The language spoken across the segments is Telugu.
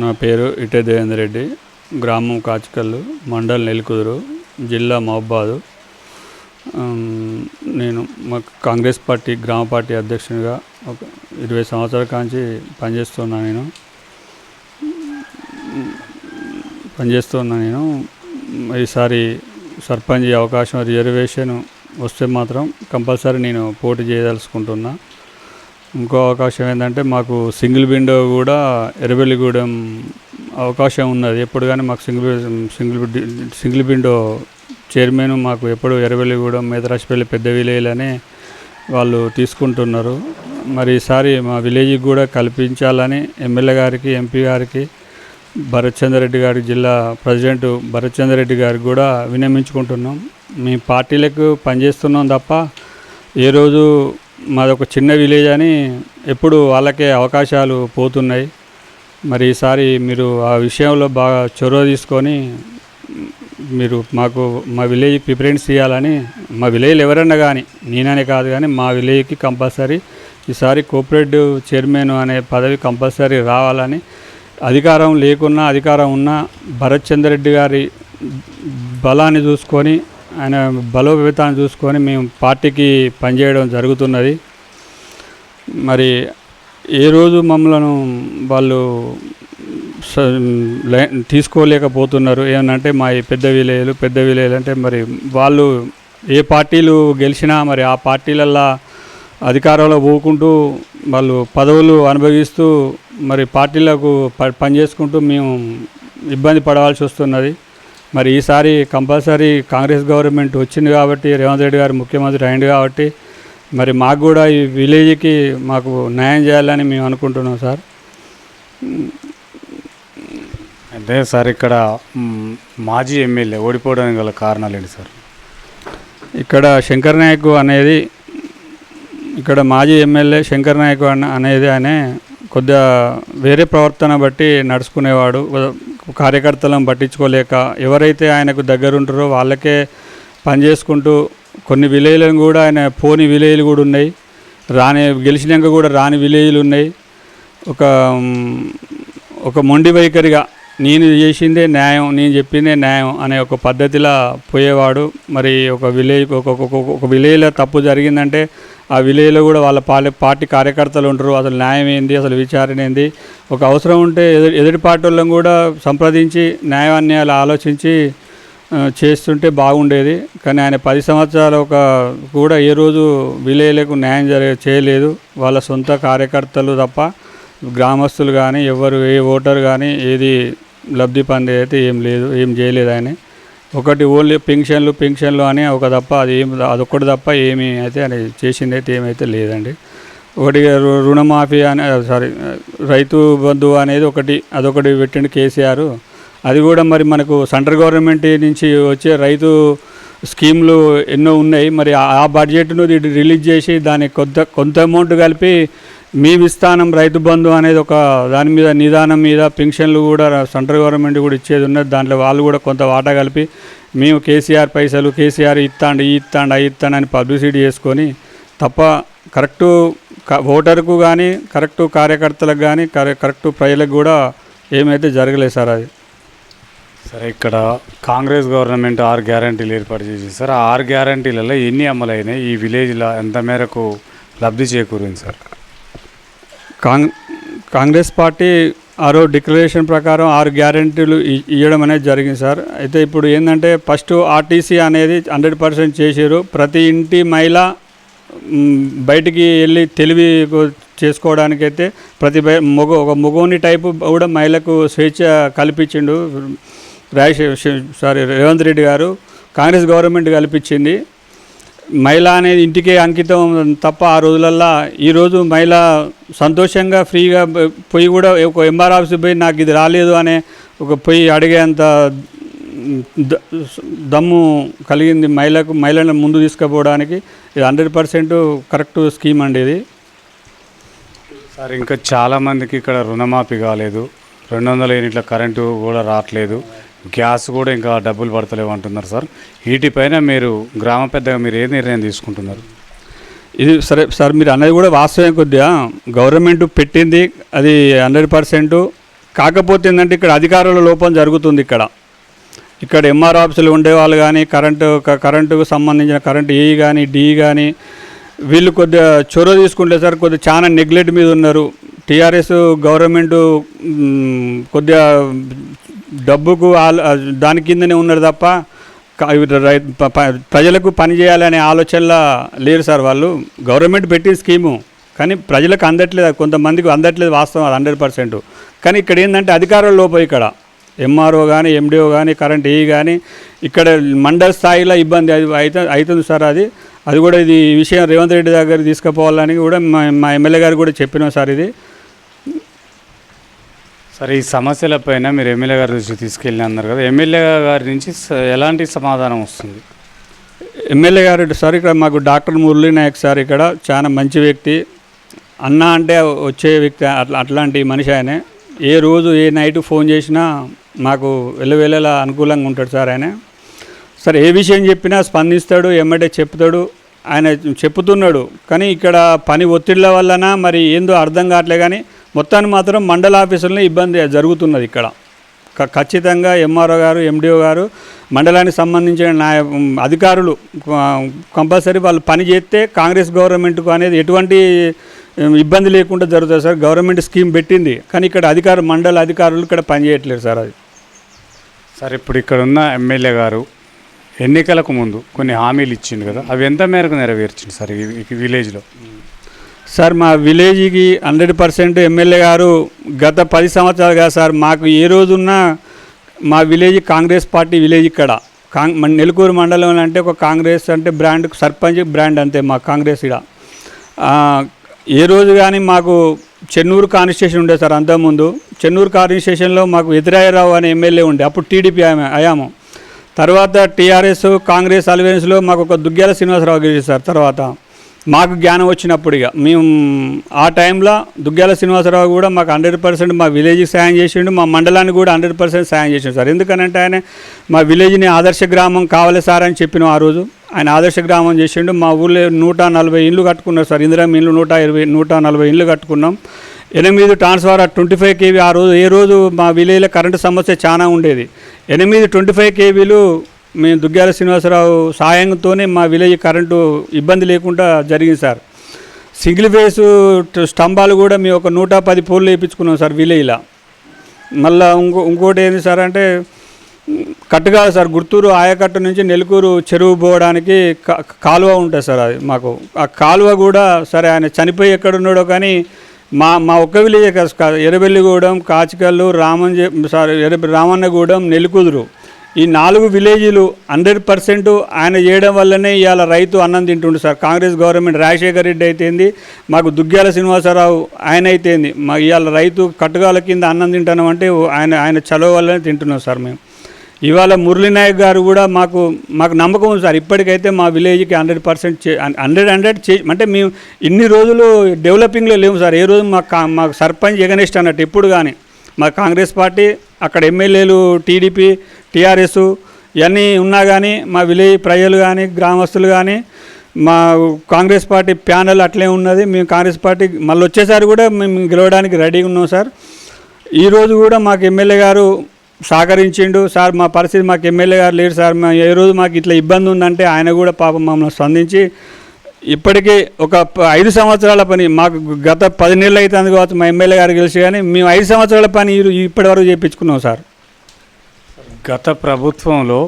నా పేరు ఇటే దేవేందర్ రెడ్డి. గ్రామం కాచికల్లు మండల్ నెల్కుదురు జిల్లా మహబాదు. నేను మా కాంగ్రెస్ పార్టీ గ్రామ పార్టీ అధ్యక్షునిగా ఒక ఇరవై సంవత్సరాల కాంచి పనిచేస్తున్నా నేను. పనిచేస్తున్నా నేను. ఈసారి సర్పంచ్ అవకాశం రిజర్వేషన్ వస్తే మాత్రం కంపల్సరీ నేను పోటీ చేయదలుచుకుంటున్నా. ఇంకో అవకాశం ఏంటంటే మాకు సింగిల్ విండో కూడా ఎర్రబెల్లిగూడెం అవకాశం ఉన్నది. ఎప్పుడు కానీ మాకు single single single window chairman మాకు ఎప్పుడు ఎర్రబెల్లిగూడెం మేదరాశపల్లి పెద్ద విలేజ్ అని వాళ్ళు తీసుకుంటున్నారు. మరి ఈసారి మా విలేజ్కి కూడా కల్పించాలని ఎమ్మెల్యే గారికి ఎంపీ గారికి భరత్ గారి జిల్లా ప్రెసిడెంట్ భరత్ గారికి కూడా వినమించుకుంటున్నాం. మీ పార్టీలకు పనిచేస్తున్నాం తప్ప ఏ రోజు మాది ఒక చిన్న విలేజ్ అని ఎప్పుడు వాళ్ళకే అవకాశాలు పోతున్నాయి. మరి ఈసారి మీరు ఆ విషయంలో బాగా చొరవ తీసుకొని మీరు మాకు మా విలేజ్ ప్రిఫరెన్స్ ఇవ్వాలని మా విలేజ్ ఎవరన్నా కానీ నేననే కాదు కానీ మా విలేజ్కి కంపల్సరీ ఈసారి కోఆపరేటివ్ చైర్మన్ అనే పదవి కంపల్సరీ రావాలని అధికారం లేకున్నా అధికారం ఉన్నా భరత్ చంద్రరెడ్డి గారి బలాన్ని చూసుకొని ఆయన బలోపేతాన్ని చూసుకొని మేము పార్టీకి పనిచేయడం జరుగుతున్నది. మరి ఏ రోజు మమ్మలను వాళ్ళు తీసుకోలేకపోతున్నారు? ఏమంటే మా ఈ పెద్ద విలేజ్లు పెద్ద విలేజ్ అంటే మరి వాళ్ళు ఏ పార్టీలు గెలిచినా మరి ఆ పార్టీలల్లో అధికారంలో పోకుంటూ వాళ్ళు పదవులు అనుభవిస్తూ మరి పార్టీలకు ప పనిచేసుకుంటూ మేము ఇబ్బంది పడవలసి వస్తున్నది. మరి ఈసారి కంపల్సరీ కాంగ్రెస్ గవర్నమెంట్ వచ్చింది కాబట్టి రేవంత్ రెడ్డి గారు ముఖ్యమంత్రి అయింది కాబట్టి మరి మాకు కూడా ఈ విలేజ్కి మాకు న్యాయం చేయాలని మేము అనుకుంటున్నాం సార్. అంటే సార్ ఇక్కడ మాజీ ఎమ్మెల్యే ఓడిపోవడానికి గల కారణాలు ఏంటి సార్? ఇక్కడ శంకర్ నాయక్ అనేది ఇక్కడ మాజీ ఎమ్మెల్యే శంకర్ నాయక్ అనేది ఆయన కొద్దిగా వేరే ప్రవర్తన బట్టి నడుచుకునేవాడు. కార్యకర్తలను పట్టించుకోలేక ఎవరైతే ఆయనకు దగ్గరుంటారో వాళ్ళకే పనిచేసుకుంటూ కొన్ని విలేజ్లను కూడా ఆయన పోని విలేజ్లు కూడా ఉన్నాయి. రాని గెలిచినాక కూడా రాని విలేజ్లు ఉన్నాయి. ఒక ఒక మొండి వైఖరిగా నేను చేసిందే న్యాయం నేను చెప్పిందే న్యాయం అనే ఒక పద్ధతిలా పోయేవాడు. మరి ఒక విలేజ్ ఒక ఒక విలేజ్లో తప్పు జరిగిందంటే ఆ విలేజ్లో కూడా వాళ్ళ పాలే పార్టీ కార్యకర్తలు ఉంటారు. అసలు న్యాయం ఏంది? అసలు విచారణ ఏంది? ఒక అవసరం ఉంటే ఎదుటి ఎదుటి పార్టీ వాళ్ళని కూడా సంప్రదించి న్యాయాన్యాలు ఆలోచించి చేస్తుంటే బాగుండేది. కానీ ఆయన పది సంవత్సరాలు ఒక కూడా ఏ రోజు విలేజ్లకు న్యాయం జరగ చేయలేదు. వాళ్ళ సొంత కార్యకర్తలు తప్ప గ్రామస్తులు కానీ ఎవరు ఏ ఓటర్ కానీ ఏది లబ్ధి పొందే అయితే ఏం లేదు ఏం చేయలేదు ఆయన. ఒకటి ఓన్లీ పెన్షన్లు పెన్షన్లు అని ఒక తప్ప అది ఏం అదొక్కటి తప్ప ఏమి అయితే అని చేసింది అయితే ఏమైతే లేదండి. ఒకటి రు- రుణమాఫీ అని సారీ రైతు బంధు అనేది ఒకటి అదొకటి పెట్టిండు కేసీఆర్. అది కూడా మరి మనకు సెంట్రల్ గవర్నమెంట్ నుంచి వచ్చే రైతు స్కీమ్లు ఎన్నో ఉన్నాయి. మరి ఆ- బడ్జెట్ను రిలీజ్ చేసి దానికి కొంత కొంత అమౌంట్ కలిపి మీ విస్థానం రైతు బంధు అనేది ఒక దాని మీద నిదానం మీద పెన్షన్లు కూడా సెంట్రల్ గవర్నమెంట్ కూడా ఇచ్చేది ఉన్నది. దాంట్లో వాళ్ళు కూడా కొంత వాటా కలిపి మేము కేసీఆర్ పైసలు కేసీఆర్ ఇస్తాండి ఈ ఇస్తాండి అవి ఇస్తాండి అని పబ్లిసిటీ చేసుకొని తప్ప కరెక్టు క- ఓటర్కు కానీ కరెక్టు కార్యకర్తలకు కానీ కరెక్టు ప్రజలకు కూడా ఏమైతే జరగలేదు సార్ అది. సరే ఇక్కడ కాంగ్రెస్ గవర్నమెంట్ ఆరు గ్యారంటీలు ఏర్పాటు చేసింది సార్. ఆ ఆరు గ్యారంటీలలో ఎన్ని అమలైనాయి? ఈ విలేజ్లో ఎంత మేరకు లబ్ధి చేకూరింది సార్? కాంగ్ కాంగ్రెస్ పార్టీ ఆరో డిక్లరేషన్ ప్రకారం ఆరు గ్యారెంటీలు ఇవ్వడం అనేది జరిగింది సార్. అయితే ఇప్పుడు ఏంటంటే ఫస్ట్ ఆర్టీసీ అనేది హండ్రెడ్ పర్సెంట్ చేసారు ప్రతి ఇంటి మహిళ బయటికి వెళ్ళి తెలివి చేసుకోవడానికి చేసుకోవడానికైతే ప్రతి బై- మగ ఒక మగోని టైపు కూడా మహిళకు స్వేచ్ఛ కల్పించిండు. రాజశేఖర్ సారీ రేవంత్ రెడ్డి గారు కాంగ్రెస్ గవర్నమెంట్ కల్పించింది. మహిళ అనేది ఇంటికే అంకితం తప్ప ఆ రోజులల్లో ఈరోజు మహిళ సంతోషంగా ఫ్రీగా పోయి కూడా ఒక ఎంఆర్ ఆఫీస్కి పోయి నాకు ఇది రాలేదు అనే ఒక పోయి అడిగేంత ద- దమ్ము కలిగింది మహిళకు మహిళలను ముందు తీసుకుపోవడానికి. ఇది హండ్రెడ్ పర్సెంట్ కరెక్ట్ స్కీమ్ అండి ఇది. సార్ ఇంకా చాలామందికి ఇక్కడ రుణమాఫీ కాలేదు. రెండు వందల యూనిట్ల కరెంటు కూడా రావట్లేదు. గ్యాస్ కూడా ఇంకా డబ్బులు పడతలేవు అంటున్నారు సార్. వీటిపైన మీరు గ్రామ పెద్దగా మీరు ఏ నిర్ణయం తీసుకుంటున్నారు? ఇది సరే సార్ మీరు అన్నది కూడా వాస్తవం కొద్దిగా. గవర్నమెంట్ పెట్టింది అది హండ్రెడ్ పర్సెంట్. కాకపోతే ఏంటంటే ఇక్కడ అధికారుల లోపం జరుగుతుంది ఇక్కడ. ఇక్కడ ఎంఆర్ ఆఫీసులు ఉండేవాళ్ళు కానీ కరెంటు కరెంటుకు సంబంధించిన కరెంటు ఏ కానీ డి కానీ వీళ్ళు కొద్దిగా చొరవ తీసుకుంటే సార్ కొద్దిగా చాలా నెగ్లెక్ట్ మీద ఉన్నారు. టీఆర్ఎస్ గవర్నమెంట్ కొద్దిగా డబ్బుకు దాని కిందనే ఉన్నారు తప్ప రై- ప్రజలకు పని చేయాలనే ఆలోచనలా లేరు సార్ వాళ్ళు. గవర్నమెంట్ పెట్టే స్కీము కానీ ప్రజలకు అందట్లేదు కొంతమందికి అందట్లేదు వాస్తవం అది హండ్రెడ్ పర్సెంట్. కానీ ఇక్కడ ఏంటంటే అధికారుల లోపం ఇక్కడ. ఎంఆర్ఓ కానీ ఎండిఓ కానీ కరెంట్ ఏ కానీ ఇక్కడ మండల స్థాయిలో ఇబ్బంది అది అయితే అవుతుంది సార్ అది. అది కూడా ఇది విషయం రేవంత్ రెడ్డి దగ్గర తీసుకుపోవాలని కూడా మా మా ఎమ్మెల్యే గారు కూడా చెప్పినాం సార్ ఇది. సరే ఈ సమస్యలపైన మీరు ఎమ్మెల్యే గారి దృష్టికి తీసుకెళ్ళి అన్నారు కదా. ఎమ్మెల్యే గారి నుంచి ఎలాంటి సమాధానం వస్తుంది? ఎమ్మెల్యే గారు సార్ ఇక్కడ మాకు డాక్టర్ మురళీ నాయక్ సార్ ఇక్కడ చాలా మంచి వ్యక్తి. అన్న అంటే వచ్చే వ్యక్తి అట్లా అట్లాంటి మనిషి ఆయనే. ఏ రోజు ఏ నైట్ ఫోన్ చేసినా మాకు వెళ్ళవేళలా అనుకూలంగా ఉంటాడు సార్ ఆయన. సరే ఏ విషయం చెప్పినా స్పందిస్తాడు ఎమ్మటే చెప్తాడు ఆయన చెప్తున్నాడు. కానీ ఇక్కడ పని ఒత్తిళ్ళ వలన మరి ఏందో అర్థం కావట్లే కానీ మొత్తాన్ని మాత్రం మండల ఆఫీసుల్లో ఇబ్బంది జరుగుతున్నది ఇక్కడ. క- ఖచ్చితంగా ఎంఆర్ఓ గారు ఎండిఓ గారు మండలానికి సంబంధించిన నాయ అధికారులు కంపల్సరీ వాళ్ళు పని చేస్తే కాంగ్రెస్ గవర్నమెంట్కు అనేది ఎటువంటి ఇబ్బంది లేకుండా జరుగుతుంది సార్. గవర్నమెంట్ స్కీమ్ పెట్టింది. కానీ ఇక్కడ అధికారు మండల అధికారులు ఇక్కడ పనిచేయట్లేదు సార్ అది. సార్ ఇప్పుడు ఇక్కడ ఉన్న ఎమ్మెల్యే గారు ఎన్నికలకు ముందు కొన్ని హామీలు ఇచ్చిండు కదా. అవి ఎంత మేరకు నెరవేర్చింది సార్ ఈ విలేజ్లో? సార్ మా విలేజ్కి హండ్రెడ్ పర్సెంట్ ఎమ్మెల్యే గారు గత పది సంవత్సరాలుగా సార్ మాకు ఏ రోజున్నా మా విలేజ్ కాంగ్రెస్ పార్టీ విలేజ్ ఇక్కడ. కాంగ్ మన నెలకూరు మండలం అంటే ఒక కాంగ్రెస్ అంటే బ్రాండ్ సర్పంచ్ బ్రాండ్ అంతే మా కాంగ్రెస్ ఇక్కడ ఏ రోజు కానీ మాకు చెన్నూరు కాన్స్టిట్యూషన్ ఉండే సార్ అంతకుముందు. చెన్నూరు కాన్స్టిట్యూషన్లో మాకు ఎదురాయరావు అనే ఎమ్మెల్యే ఉండే అప్పుడు టీడీపీ ఆమె అయాము తర్వాత టీఆర్ఎస్ కాంగ్రెస్ అలవెన్స్లో మాకు ఒక దుగ్గ్యాల శ్రీనివాసరావు గెలిచారు సార్ తర్వాత. మాకు జ్ఞానం వచ్చినప్పుడు ఇక. మేము ఆ టైంలో దుగ్గ్యాల శ్రీనివాసరావు కూడా మాకు హండ్రెడ్ పర్సెంట్ మా విలేజ్కి సాయం చేసిండు మా మండలానికి కూడా హండ్రెడ్ పర్సెంట్ సాయం చేసిండు సార్. ఎందుకనంటే ఆయన మా విలేజ్ని ఆదర్శ గ్రామం కావాలి సార్ అని చెప్పినాం ఆ రోజు. ఆయన ఆదర్శ గ్రామం చేసిండు. మా ఊళ్ళో నూట నలభై ఇండ్లు కట్టుకున్నారు సార్. ఇందిరా ఇండ్లు నూట ఇరవై నూట నలభై ఇండ్లు కట్టుకున్నాం. ఎనిమిది ట్రాన్స్ఫార్ ట్వంటీ ఫైవ్ కేవీ ఆ రోజు ఏ రోజు మా విలేజ్లో కరెంటు సమస్య చాలా ఉండేది. ఎనిమిది ట్వంటీ ఫైవ్ కేవీలు మేము దుగ్గ్యాల శ్రీనివాసరావు సాయంతోనే మా విలేజ్ కరెంటు ఇబ్బంది లేకుండా జరిగింది సార్. సింగిల్ ఫేస్ స్తంభాలు కూడా మేము ఒక నూట పది పోల్లు వేయించుకున్నాం సార్ విలేజ్లో. మళ్ళా ఇంకో ఇంకోటి ఏంది సార్ అంటే కట్టుగా సార్ గుర్తూరు ఆయకట్టు నుంచి నెలకూరు చెరువు పోవడానికి కాలువ ఉంటుంది సార్ అది మాకు. ఆ కాలువ కూడా సరే ఆయన చనిపోయి ఎక్కడున్నాడో కానీ మా మా ఒక్క విలేజ్ కాదు ఎర్రబెల్లిగూడెం కాచికల్లు రామన్ సారీ ఎర్ర రామన్నగూడెం నెల్లికుదురు. ఈ నాలుగు విలేజీలు హండ్రెడ్ పర్సెంట్ ఆయన చేయడం వల్లనే ఇవాళ రైతు అన్నం తింటుండు sir. Congress government Rajasekhara Reddy అయితేంది మాకు దుగ్గ్యాల శ్రీనివాసరావు ఆయన అయితేంది. మా ఇవాళ రైతు కట్టుగాల కింద అన్నం తింటున్నాం అంటే ఆయన ఆయన చలవ వల్లనే తింటున్నాం సార్ మేము. ఇవాళ మురళీనాయక్ గారు కూడా మాకు మాకు నమ్మకం ఉంది సార్. ఇప్పటికైతే మా విలేజ్కి హండ్రెడ్ పర్సెంట్ హండ్రెడ్ హండ్రెడ్ చే అంటే మేము ఇన్ని రోజులు డెవలపింగ్లో లేము సార్. ఏ రోజు మాకు మాకు సర్పంచ్ ఎగనిస్ట్ అన్నట్టు ఎప్పుడు కానీ మా కాంగ్రెస్ పార్టీ అక్కడ ఎమ్మెల్యేలు టీడీపీ టీఆర్ఎస్ ఇవన్నీ ఉన్నా కానీ మా విలేజ్ ప్రజలు కానీ గ్రామస్తులు కానీ మా కాంగ్రెస్ పార్టీ ప్యానల్ అట్లే ఉన్నది. మేము కాంగ్రెస్ పార్టీ మళ్ళీ వచ్చేసారి కూడా మేము గెలవడానికి రెడీగా ఉన్నాం సార్. ఈరోజు కూడా మాకు ఎమ్మెల్యే గారు సహకరించిండు. సార్ మా పరిస్థితి మాకు ఎమ్మెల్యే గారు లేరు సార్. ఏ రోజు మాకు ఇట్లా ఇబ్బంది ఉందంటే ఆయన కూడా పాపం మమ్మల్ని స్పందించి ఇప్పటికీ ఒక ఐదు సంవత్సరాల పని మాకు గత పది నెలలు అవుతుంది కావచ్చు మా ఎమ్మెల్యే గారు గెలిచి కానీ మేము ఐదు సంవత్సరాల పని ఇప్పటి వరకు చేయించుకున్నాం సార్. గత ప్రభుత్వంలో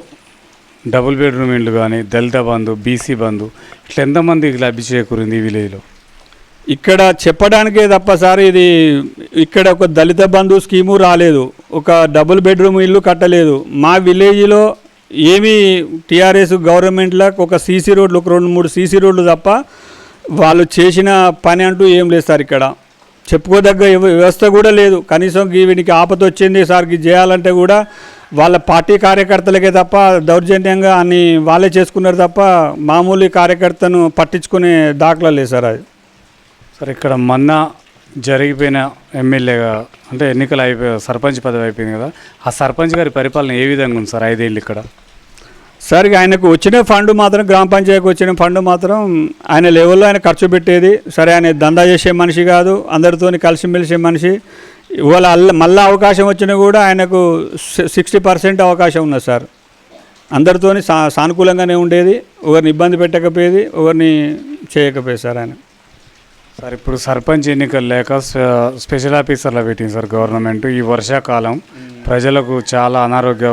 డబుల్ బెడ్రూమ్ ఇండ్లు కానీ దళిత బంధు బీసీ బంధు ఇట్లా ఎంతమందికి లబ్ధి చేకూరింది ఈ విలేజ్లో? ఇక్కడ చెప్పడానికే తప్ప సార్ ఇది ఇక్కడ ఒక దళిత బంధు స్కీము రాలేదు. ఒక డబుల్ బెడ్రూమ్ ఇల్లు కట్టలేదు. మా విలేజ్లో ఏమీ టీఆర్ఎస్ గవర్నమెంట్లో ఒక సీసీ రోడ్లు ఒక రెండు మూడు సీసీ రోడ్లు తప్ప వాళ్ళు చేసిన పని అంటూ ఏం లేదు సార్ ఇక్కడ. చెప్పుకోదగ్గ వ్యవస్థ కూడా లేదు. కనీసం గీ వీనికి ఆపద వచ్చింది సార్ చేయాలంటే కూడా వాళ్ళ పార్టీ కార్యకర్తలకే తప్ప దౌర్జన్యంగా అన్ని వాళ్ళే చేసుకున్నారు తప్ప మామూలు కార్యకర్తను పట్టించుకునే దాఖలా లేదు సార్ అది. సార్ ఇక్కడ మన్నా జరిగిపోయిన ఎమ్మెల్యేగా అంటే ఎన్నికలు అయిపోయి సర్పంచ్ పదవి అయిపోయింది కదా ఆ సర్పంచ్ గారి పరిపాలన ఏ విధంగా ఉంది సార్ ఐదేళ్ళు ఇక్కడ? సార్ ఇక ఆయనకు వచ్చిన ఫండ్ మాత్రం గ్రామ పంచాయతీకి వచ్చిన ఫండ్ మాత్రం ఆయన లెవెల్లో ఆయన ఖర్చు పెట్టేది. సరే ఆయన దందా చేసే మనిషి కాదు అందరితోని కలిసిమెలిసే మనిషి. ఇవాళ అల్ల మళ్ళీ అవకాశం వచ్చినా కూడా ఆయనకు సిక్స్టీ పర్సెంట్ అవకాశం ఉన్నది సార్. అందరితోని సా సానుకూలంగానే ఉండేది ఒకరిని ఇబ్బంది పెట్టకపోయేది ఒకరిని చేయకపోయేది సార్ ఆయన. సార్ ఇప్పుడు సర్పంచ్ ఎన్నికలు లేక స్పె- స్పెషల్ ఆఫీసర్ల పెట్టింది సార్ గవర్నమెంట్ ఈ వర్షాకాలం ప్రజలకు చాలా అనారోగ్య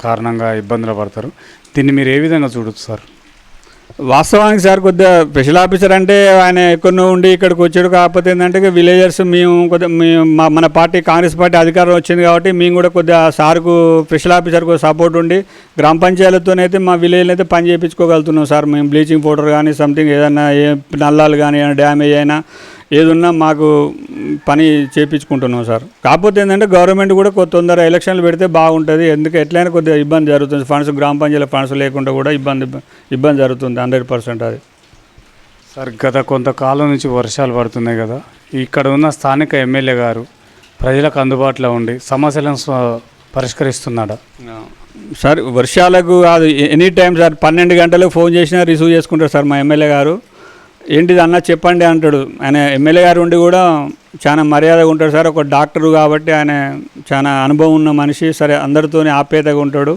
కారణంగా ఇబ్బందులు పడతారు. దీన్ని మీరు ఏ విధంగా చూడొచ్చు సార్? వాస్తవానికి సార్ కొద్దిగా స్పెషల్ ఆఫీసర్ అంటే ఆయన ఎక్కడో ఉండి ఇక్కడికి వచ్చాడు. కాకపోతే ఏంటంటే విలేజర్స్ మేము కొద్దిగా మేము మా- మన పార్టీ కాంగ్రెస్ పార్టీ అధికారం వచ్చింది కాబట్టి మేము కూడా కొద్దిగా సార్కు స్పెషల్ ఆఫీసర్కు సపోర్ట్ ఉండి గ్రామ పంచాయతీలతోనైతే మా విలేజ్లో అయితే పని చేయించుకోగలుగుతున్నాం సార్. మేము బ్లీచింగ్ పౌడర్ కానీ సంథింగ్ ఏదైనా ఏ నల్లాలు కానీ ఏమైనా డ్యామేజ్ అయినా ఏదున్నా మాకు పని చేయించుకుంటున్నాం సార్. కాకపోతే ఏంటంటే గవర్నమెంట్ కూడా కొద్ది తొందర ఎలక్షన్లు పెడితే బాగుంటుంది. ఎందుకు ఎట్లయినా కొద్దిగా ఇబ్బంది జరుగుతుంది. ఫండ్స్ గ్రామ పంచాయతీ ఫండ్స్ లేకుండా కూడా ఇబ్బంది ఇబ్బంది జరుగుతుంది హండ్రెడ్ పర్సెంట్ అది. సార్ గత కొంతకాలం నుంచి వర్షాలు పడుతున్నాయి కదా. ఇక్కడ ఉన్న స్థానిక ఎమ్మెల్యే గారు ప్రజలకు అందుబాటులో ఉండి సమస్యలను పరిష్కరిస్తున్నాడా? సార్ వర్షాలకు కాదు ఎనీ టైం సార్ పన్నెండు గంటలకు ఫోన్ చేసినా రిసీవ్ చేసుకుంటారు సార్ మా ఎమ్మెల్యే గారు. ఏంటిది అన్న చెప్పండి అంటాడు. ఆయన ఎమ్మెల్యే గారు ఉండి కూడా చాలా మర్యాదగా ఉంటాడు సార్. ఒక డాక్టరు కాబట్టి ఆయన చాలా అనుభవం ఉన్న మనిషి. సరే అందరితోనే ఆప్యాయతగా ఉంటాడు.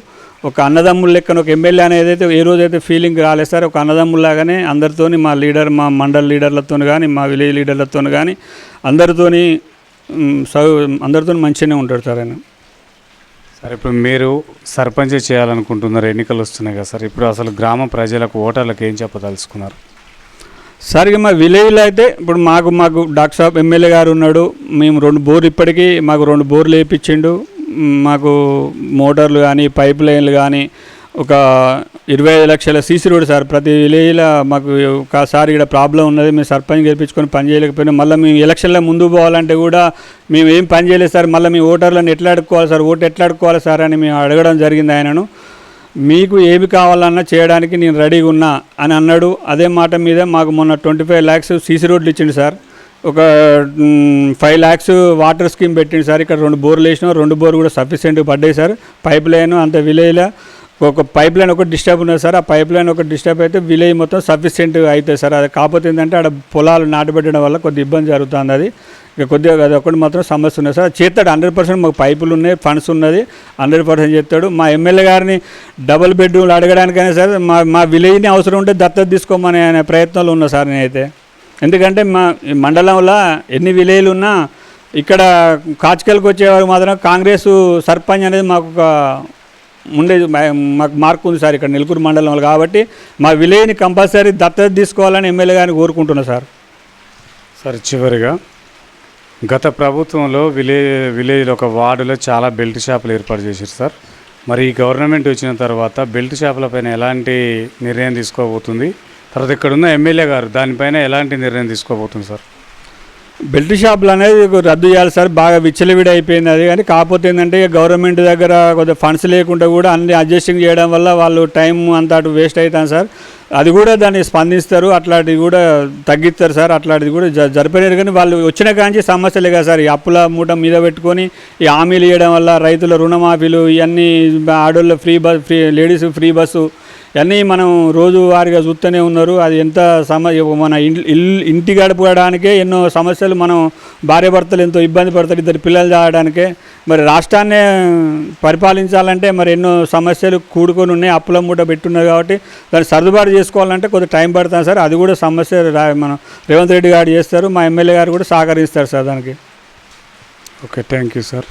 ఒక అన్నదమ్ముల లెక్కన ఒక ఎమ్మెల్యే అనేది అయితే ఏ రోజైతే ఫీలింగ్ రాలేదు సార్ ఒక అన్నదమ్ములాగానే అందరితోని మా లీడర్ మా మండల్ లీడర్లతో కానీ మా విలేజ్ లీడర్లతో కానీ అందరితోని సౌ అందరితో మంచిగానే ఉంటాడు సార్ ఆయన. సార్ ఇప్పుడు మీరు సర్పంచ్ చేయాలనుకుంటున్నారు. ఎన్నికలు వస్తున్నాయి కదా సార్. ఇప్పుడు అసలు గ్రామ ప్రజలకు ఓటర్లకు ఏం చెప్పదలుచుకున్నారు? సార్ ఇక మా విలేజ్లో అయితే ఇప్పుడు మాకు మాకు డాక్టర్ సాబ్ ఎమ్మెల్యే గారు ఉన్నాడు. మేము రెండు బోర్లు ఇప్పటికీ మాకు రెండు బోర్లు వేయించిండు మాకు మోటార్లు కానీ పైప్ లైన్లు కానీ ఒక ఇరవై ఐదు లక్షల సీసీ రోడ్ సార్. ప్రతి విలేజ్లో మాకు ఒకసారి ఇక్కడ ప్రాబ్లం ఉన్నది. మేము సర్పంచ్ గెలిపించుకొని పని చేయలేకపోయినా. మళ్ళీ మేము ఎలక్షన్లో ముందు పోవాలంటే కూడా మేము ఏం పని చేయలేదు సార్. మళ్ళీ మీ ఓటర్లను ఎట్లా అడుక్కోవాలి సార్? ఓటు ఎట్లా అడుక్కోవాలి సార్ అని మేము అడగడం జరిగింది ఆయనను. మీకు ఏమి కావాలన్నా చేయడానికి నేను రెడీగా ఉన్నా అని అన్నాడు. అదే మాట మీద మాకు మొన్న ట్వంటీ ఫైవ్ ల్యాక్స్ సీసీ రోడ్లు ఇచ్చిండు సార్. ఒక ఫైవ్ ల్యాక్స్ వాటర్ స్కీమ్ పెట్టిండు సార్. ఇక్కడ రెండు బోర్లు వేసినాం. రెండు బోర్ కూడా సఫిషియెంట్గా పడ్డాయి సార్. పైప్ లైన్ అంత విలేజ్లో ఒక పైప్ లైన్ ఒక డిస్టర్బ్ ఉన్నది సార్. ఆ పైప్ లైన్ ఒక డిస్టర్బ్ అయితే విలేజ్ మొత్తం సఫిషియెంట్ అవుతుంది సార్. అది కాకపోతే ఏంటంటే ఆడ పొలాలు నాటబెట్టడం వల్ల కొద్ది ఇబ్బంది జరుగుతుంది అది. ఇక కొద్దిగా అది ఒకటి మాత్రం సమస్య ఉన్నది సార్. చేస్తాడు హండ్రెడ్ పర్సెంట్ మాకు పైపులు ఉన్నాయి ఫండ్స్ ఉన్నది. హండ్రెడ్ పర్సెంట్ చేస్తాడు. మా ఎమ్మెల్యే గారిని డబుల్ బెడ్రూమ్లు అడగడానికైనా సార్ మా మా విలేజ్ని అవసరం ఉంటే దత్తత తీసుకోమని అనే ప్రయత్నాలు ఉన్నా సార్ నేనైతే. ఎందుకంటే మా మండలంలో ఎన్ని విలేజ్లు ఉన్నా ఇక్కడ కాచికల్కి వచ్చేవారు మాత్రం కాంగ్రెస్ సర్పంచ్ అనేది మాకు ఒక ఉండే మా- మాకు మార్కు ఉంది సార్ ఇక్కడ నెలకూరు మండలంలో కాబట్టి మా విలేజ్ని కంపల్సరీ దత్తత తీసుకోవాలని ఎమ్మెల్యే గారిని కోరుకుంటున్నా సార్. సార్ చివరిగా గత ప్రభుత్వంలో విలేజ్ విలేజ్లో ఒక వార్డులో చాలా బెల్ట్ షాపులు ఏర్పాటు చేశారు సార్. మరి ఈ గవర్నమెంట్ వచ్చిన తర్వాత బెల్ట్ షాపులపైన ఎలాంటి నిర్ణయం తీసుకోబోతుంది? తర్వాత ఇక్కడున్న ఎమ్మెల్యే గారు దానిపైన ఎలాంటి నిర్ణయం తీసుకోబోతుంది సార్? బెల్ట్ షాపులు అనేది రద్దు చేయాలి సార్. బాగా విచ్చలవిడి అయిపోయింది అది. కానీ కాకపోతే ఏంటంటే గవర్నమెంట్ దగ్గర కొద్దిగా ఫండ్స్ లేకుండా కూడా అన్ని అడ్జస్టింగ్ చేయడం వల్ల వాళ్ళు టైం అంతా అటు వేస్ట్ అవుతాను సార్. అది కూడా దాన్ని స్పందిస్తారు. అట్లాంటివి కూడా తగ్గిస్తారు సార్. అట్లాంటిది కూడా జ జరిపినారు కానీ వాళ్ళు వచ్చిన కాంచి సమస్యలే కదా సార్. ఈ అప్పుల మూట మీద పెట్టుకొని ఈ హామీలు ఇవ్వడం వల్ల రైతుల రుణమాఫీలు ఇవన్నీ ఆడోళ్ళ free bus free ladies free bus ఇవన్నీ మనం రోజువారీగా చూస్తూనే ఉన్నారు. అది ఎంత సమ మన ఇంటి గడపడానికే ఎన్నో సమస్యలు మనం భార్యాభర్తలు ఎంతో ఇబ్బంది పడతారు. ఇద్దరు పిల్లలు చావడానికే మరి రాష్ట్రాన్నే పరిపాలించాలంటే మరి ఎన్నో సమస్యలు కూడుకొని ఉన్నాయి. అప్పుల మూట పెట్టున్నారు కాబట్టి దాన్ని సర్దుబాటు చేసుకోవాలంటే కొద్దిగా టైం పడుతుంది సార్. అది కూడా సమస్య రా- మనం రేవంత్ రెడ్డి గారు చేస్తారు. మా ఎమ్మెల్యే గారు కూడా సహకరిస్తారు సార్ దానికి. Okay thank you sir.